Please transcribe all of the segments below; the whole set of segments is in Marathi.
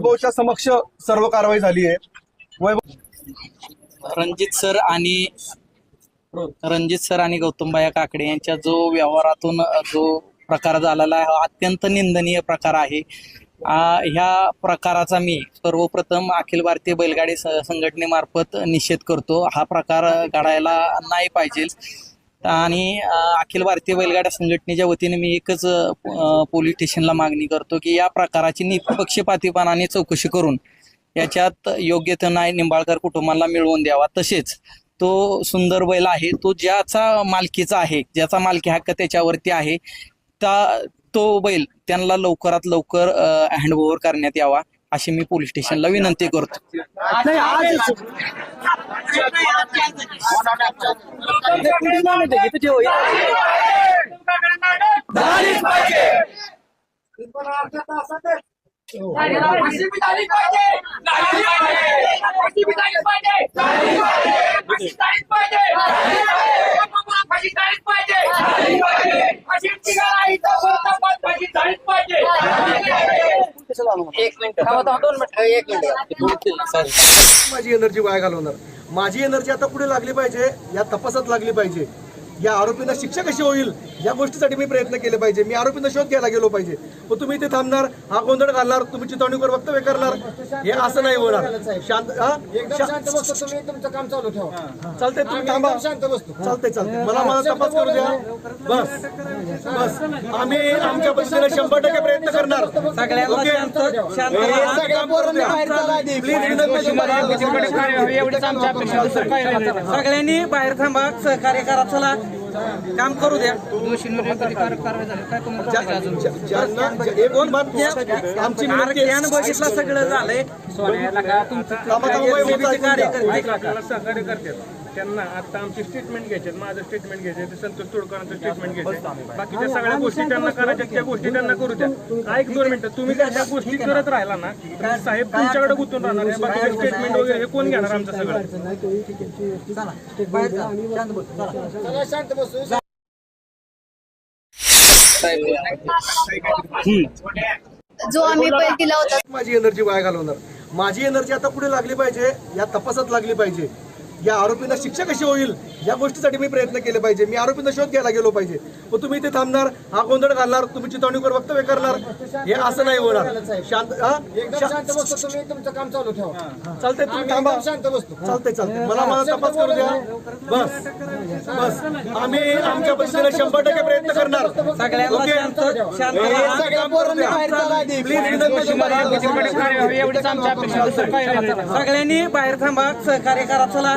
वैभवच्या समक्ष सर्व कारवाई झाली आहे. वैभव रणजित सर आणि रणजित सर आणि गौतमबाया काकडे यांच्या जो व्यवहारातून जो प्रकार झालेला आहे हा अत्यंत निंदनीय प्रकार आहे. ह्या प्रकाराचा मी सर्वप्रथम अखिल भारतीय बैलगाडी संघटनेमार्फत निषेध करतो. हा प्रकार घडायला नाही पाहिजे. आणि अखिल भारतीय बैलगाड्या संघटनेच्या वतीने मी एकच पोलीस स्टेशनला मागणी करतो की या प्रकाराची निपक्षपातीपणाने चौकशी करून याच्यात योग्य तो न्याय निंबाळकर कुटुंबाला मिळवून द्यावा. तसेच तो सुंदर बैल आहे तो ज्याचा मालकीचा आहे ज्याचा मालकी हक्क त्याच्यावरती आहे त्या तो बैल त्यांना लवकरात लवकर हँडओव्हर करण्यात यावा अशी मी पोलीस स्टेशनला विनंती करतो. एक मिनिट. दोन मिनिट. एक मिनिट. माझी एनर्जी वाया घालवणार. माझी एनर्जी आता पुढे लागली पाहिजे या तपासात लागली पाहिजे. या आरोपींना शिक्षा कशी होईल? या गोष्टीसाठी मी प्रयत्न केले पाहिजे. मी आरोपींना शोध घ्यायला गेलो पाहिजे. मग तुम्ही इथे थांबणार हा गोंधळ घालणार तुम्ही चितवणीवर वक्तव्य करणार. हे असं नाही होणार. शांत हा? एकदम शांत बसतो तुम्ही तुमचं काम चालू ठेवा. चालतंय तुम्ही थांबा. एकदम शांत बसतो. चालतंय चालतंय. मला मला तपास करू द्या. बस बस. आम्ही आमच्या पद्धतीने शंभर टक्के प्रयत्न करणार. सगळ्यांना ओके? सगळ्यांनी बाहेर थांबा. सहकार्य करा चला. काम करू द्या. आमची यानं बघितलं सगळं झालंय. थांबा, त्यांना आता आमची स्टेटमेंट घ्यायचे माझं स्टेटमेंट घ्यायचे संतोष तोडकरांचं स्टेटमेंट घ्यायचे बाकीच्या सगळ्या गोष्टी त्यांना करायच्या त्या गोष्टी त्यांना करू द्या. काय एक दोन मिनिटं. तुम्ही जर ह्या गोष्टी करत राहिला ना साहेब तुमच्याकडे गुंतून राहणार आहे. बाकीचे स्टेटमेंट वगैरे हे कोण घेणार आमचं सगळं? चला शांत बसू. जो आम्ही बैल दिला होता. माझी एनर्जी वाया घालवणार. माझी एनर्जी आता पुढे लागली पाहिजे. या तपासात लागली पाहिजे. या आरोपींना शिक्षा कशी होईल? या गोष्टीसाठी मी प्रयत्न केले पाहिजे. मी आरोपींना शोध घ्यायला गेलो पाहिजे. मग तुम्ही इथे थांबणार हा गोंधळ घालणार तुम्ही चितवणीवर वक्तव्य करणार हे असं नाही होणार. शांत हा? एकदम शांत बसतो तुम्ही तुमचं काम चालू ठेवा. चालतंय तुम्ही थांबा. एकदम शांत बसतो. चालतंय चालतंय. मला मला तपास करू द्या. बस बस. आम्ही आमच्या पद्धतीने शंभर टक्के प्रयत्न करणार. सगळ्यांनी बाहेर थांबा. सहकार्य करा. चला.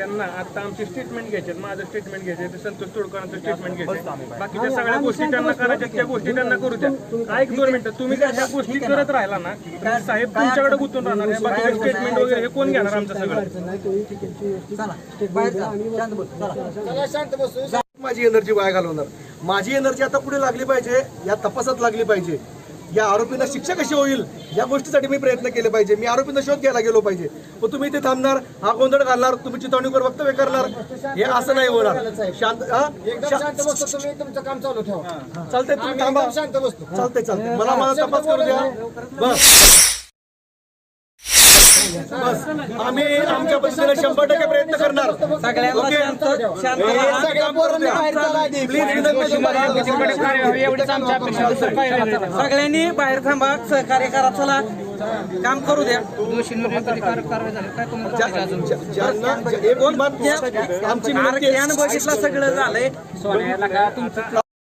त्यांना आता आमची स्टेटमेंट घ्यायचे माझं स्टेटमेंट घ्यायचे ते संतोष तोडकरांचं स्टेटमेंट घ्यायचे बाकीच्या सगळ्या गोष्टी त्यांना करायच्या त्या गोष्टी त्यांना करू द्या काय एक दोन मिनिटं तुम्ही जर ह्या गोष्टी करत राहिला ना तर साहेब तुमच्याकडे गुंतून राहणार आहे. बाकीचे स्टेटमेंट वगैरे हे कोण घेणार आमचं सगळं चला शांत बसू. माझी एनर्जी वाया घालवणार. माझी एनर्जी आता पुढे लागली पाहिजे. या तपासात लागली पाहिजे. या आरोपींना शिक्षा कशी होईल? या गोष्टीसाठी मी प्रयत्न केले पाहिजे. मी आरोपींना शोध घ्यायला गेलो पाहिजे. मग तुम्ही इथे थांबणार हा गोंधळ घालणार तुम्ही चितवणीवर वक्तव्य करणार. हे असं नाही होणार. शांत तुमचं काम चालू ठेवा. चालतंय तुम्ही थांबा. चालतंय चालतंय. मला मला तपास करू द्या. बस. बस. आम्ही आमच्या पद्धतीने शंभर टक्के प्रयत्न करणार. सगळ्यांना बाहेर थांबा. सहकार्य करा. चला. काम करू द्या. ज्यांना आमची बघितलं सगळं झालंय.